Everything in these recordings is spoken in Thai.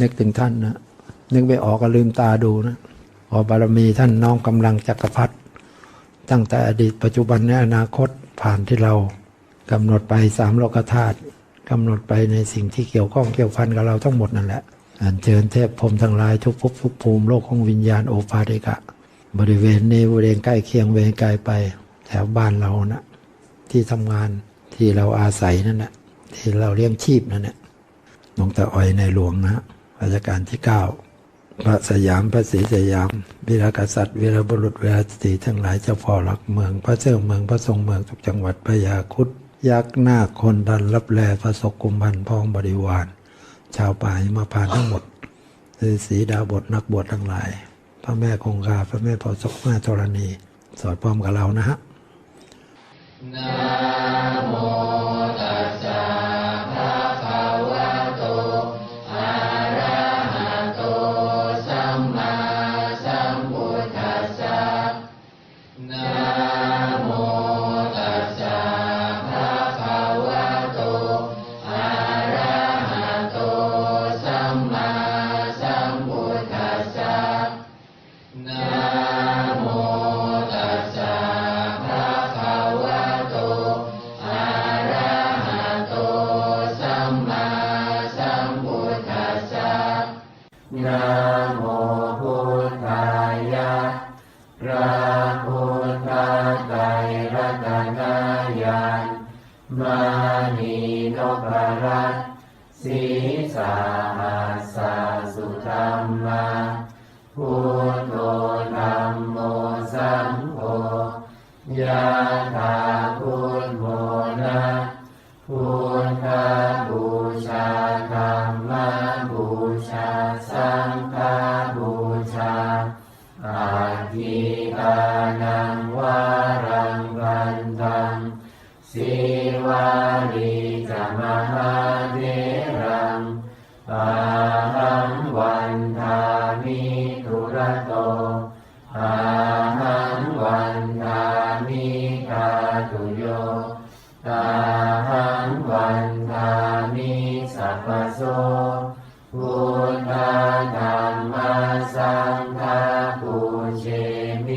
นึกถึงท่านนะนึกไม่ออกก็ลืมตาดูนะพอบารมีท่านน้อมกำลังจักรพรรดิตั้งแต่อดีตปัจจุบันและอนาคตผ่านที่เรากำหนดไปสามโลกธาตุกำหนดไปในสิ่งที่เกี่ยวข้องเกี่ยวพันกับเราทั้งหมดนั่นแหละอันเชิญเทพพรมทั้งหลายทุกภพทุกภูมิโลกของวิญญาณโอภาเดกะ บริเวณนี้บริเวณใกล้เคียงเวรไกลไปแถวบ้านเรานะที่ทำงานที่เราอาศัยนั่นแหละที่เราเลี้ยงชีพนั่นแหละหลวงตาอ้อยในหลวงนะ รัชกาลที่เก้าพระสยามพระศรีสยาม วีรกษัตริย์วีรบุรุษวีรสตรีทั้งหลายเจ้าพ่อหลักเมือง พระเจ้าเมืองพระทรงเมืองทุกจังหวัดพระยาคุดยักษ์หน้าคนดันรับแลพระศกุมพันพ้องบริวาร ชาวป่าหิมาพานทั้งหมดฤาษีดาบทนักบวชทั้งหลาย พระแม่คงคาพระแม่พอศกแม่ธรณี สอดพร้อมกับเรานะฮะนะโม โมพุทธายะพระพุทธไตรรัตนายานมานีนพรัตน์สีสา อาทิตานังวา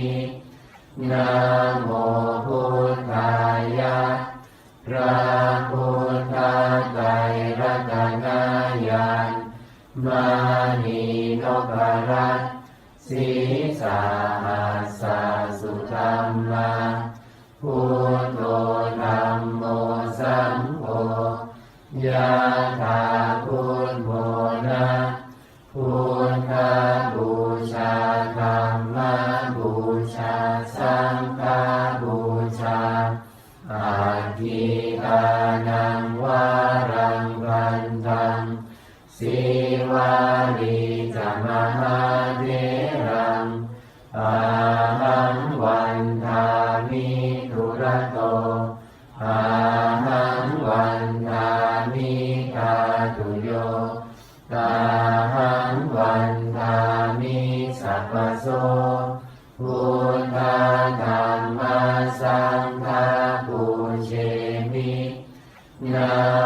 ินะโมพุทธายะพระพุทธไตรรัตนายานมานีนพรัตน์สีสาหัสสุธรรม บูชาสังฆบูชาอาทิ พุทธรรมสังฆปูเชมินะ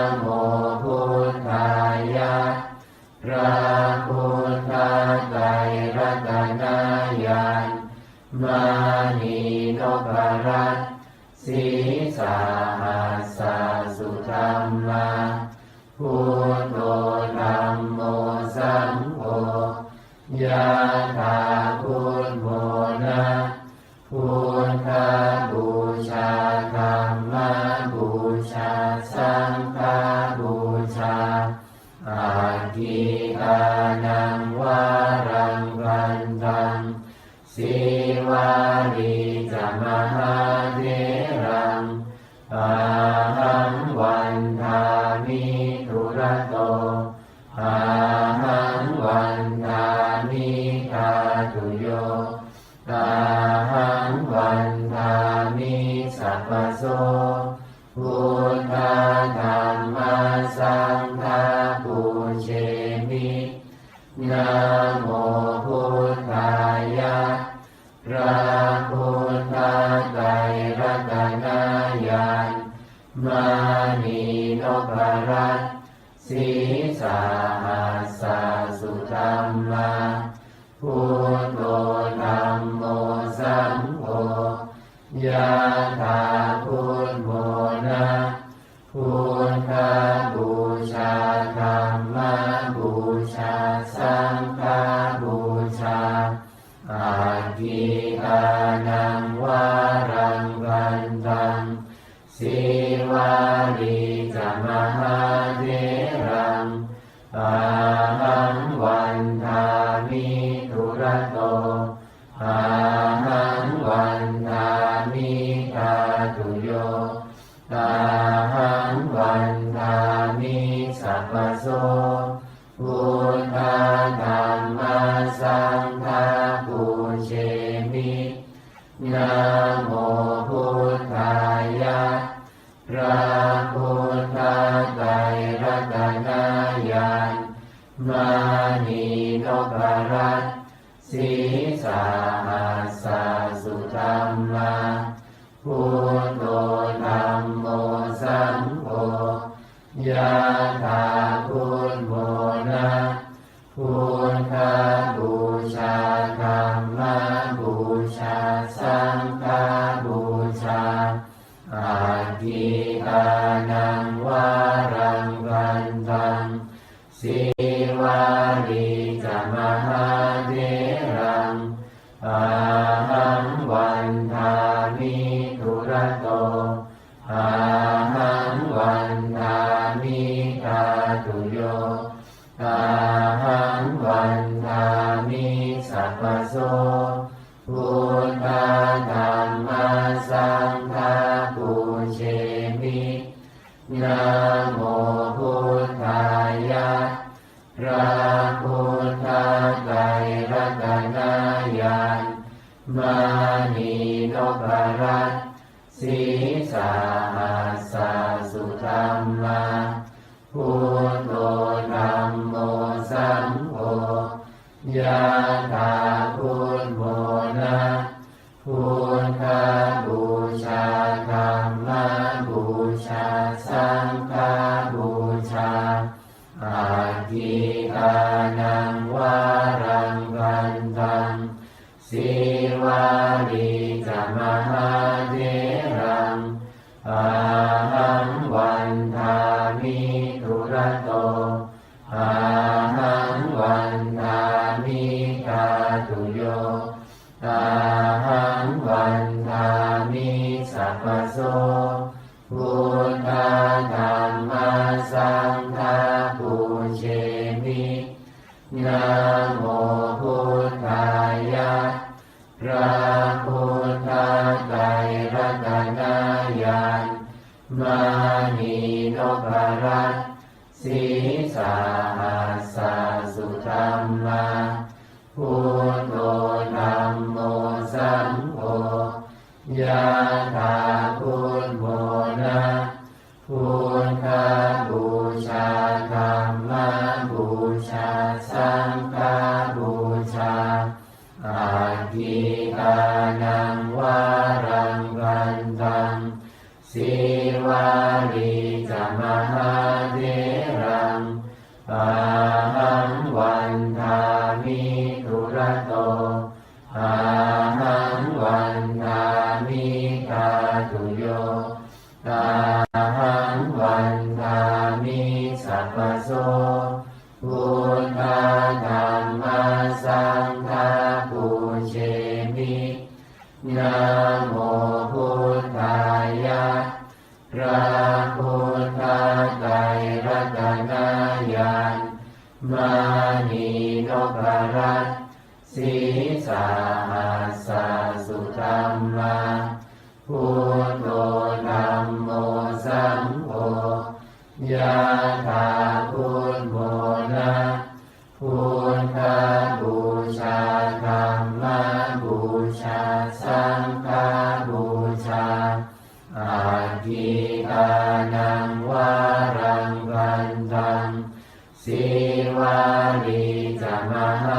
ทามิสัพพโสพุทธาธรรมสังฆาปูเชมินะโมพุทธายะพระพุทธไตรรัตนายานมานีนพรัตสีสาหัสสุธรรมา ทาพุ โย ตาหัง Yeah. ธรรมะพุทโธธรรมโมสังโฆยา มิทุรโตอา สีสาสา ปาานมานีนพรัตสีสาหาสุธรรมาพุทโธธรมโมสังโฆยาธา วานิจามหา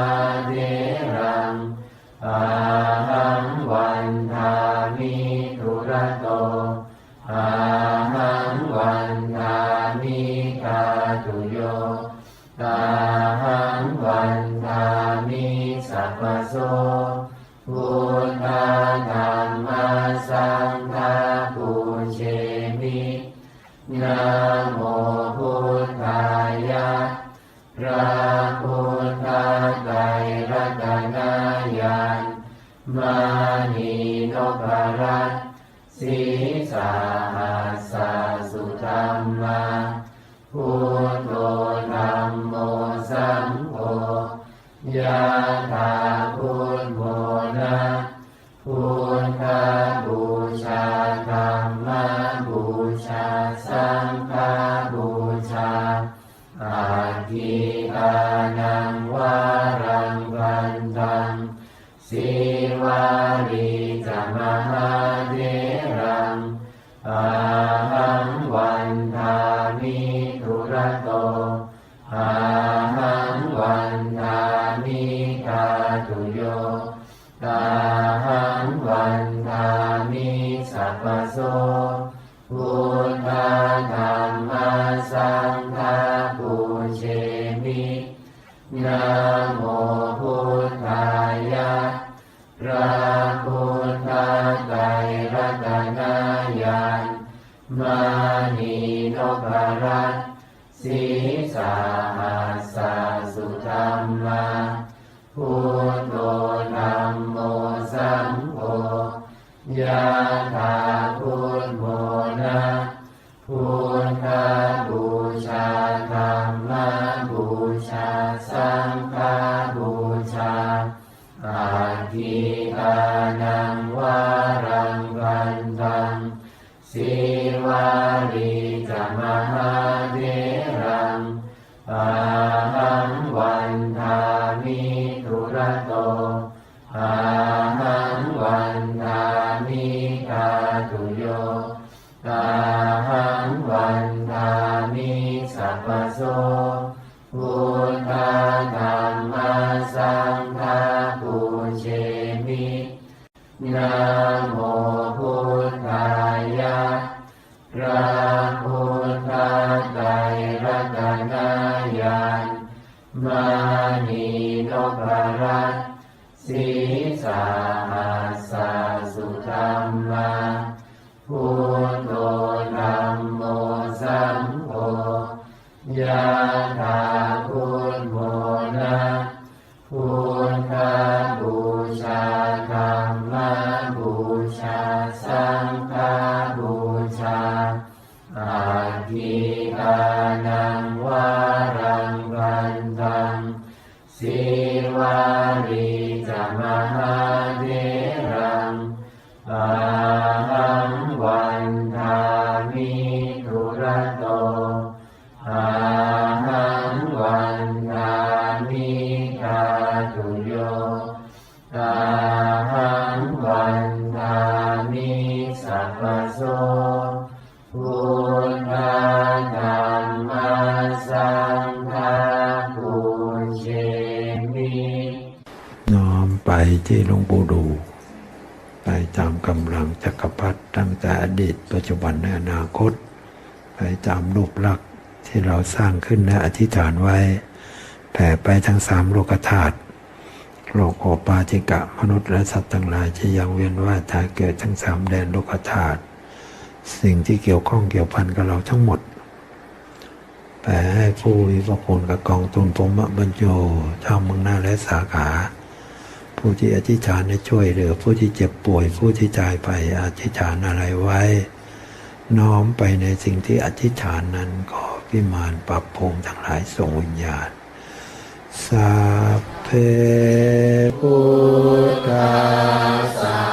าหัสสะสุธรรมาพุทโธธัมโมสังโฆยะถาพุทโมนะพุทธบูชาธรรมบูชาสังฆบูชาอาทิตานังวารัง อาทิตานังวารังวันตังสิวารีจะมหา มินาโม ธรรมบูชาสั ที่หลวงปู่ดูไปตามกำลังจักรพรรดิตั้งแต่อดีต ปัจจุบันในอนาคต ไปตามรูปลักษณ์ที่เราสร้างขึ้นและอธิษฐานไว้ แผ่ไปทั้งสามโลกธาตุโลกโอปาจิกะมนุษย์และสัตว์ทั้งหลายที่ยังเวียนว่ายตายเกิดทั้งสามแดนโลกธาตุสิ่งที่เกี่ยวข้องเกี่ยวพันกับเราทั้งหมดแผ่ให้ผู้มีพระคุณกับกองทุนพรหมบรรโยชาวเมืองหน้าและสาขา ผู้ที่อธิษฐานให้ช่วยเหลือผู้ที่เจ็บป่วยผู้ที่ตายไปอธิษฐานอะไรไว้ น้อมไปในสิ่งที่อธิษฐานนั้นขอพิมานปรับมิทั้งหลายส่งวิญญาณสาเพพุทธสา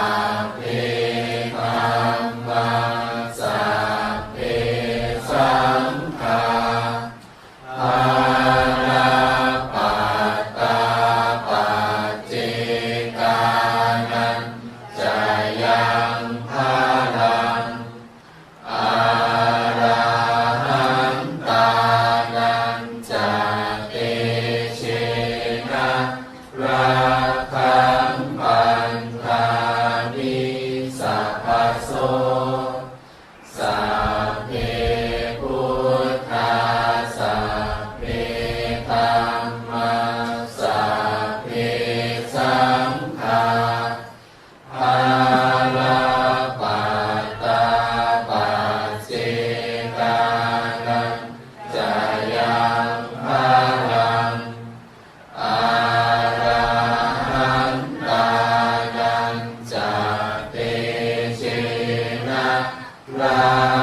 Wow.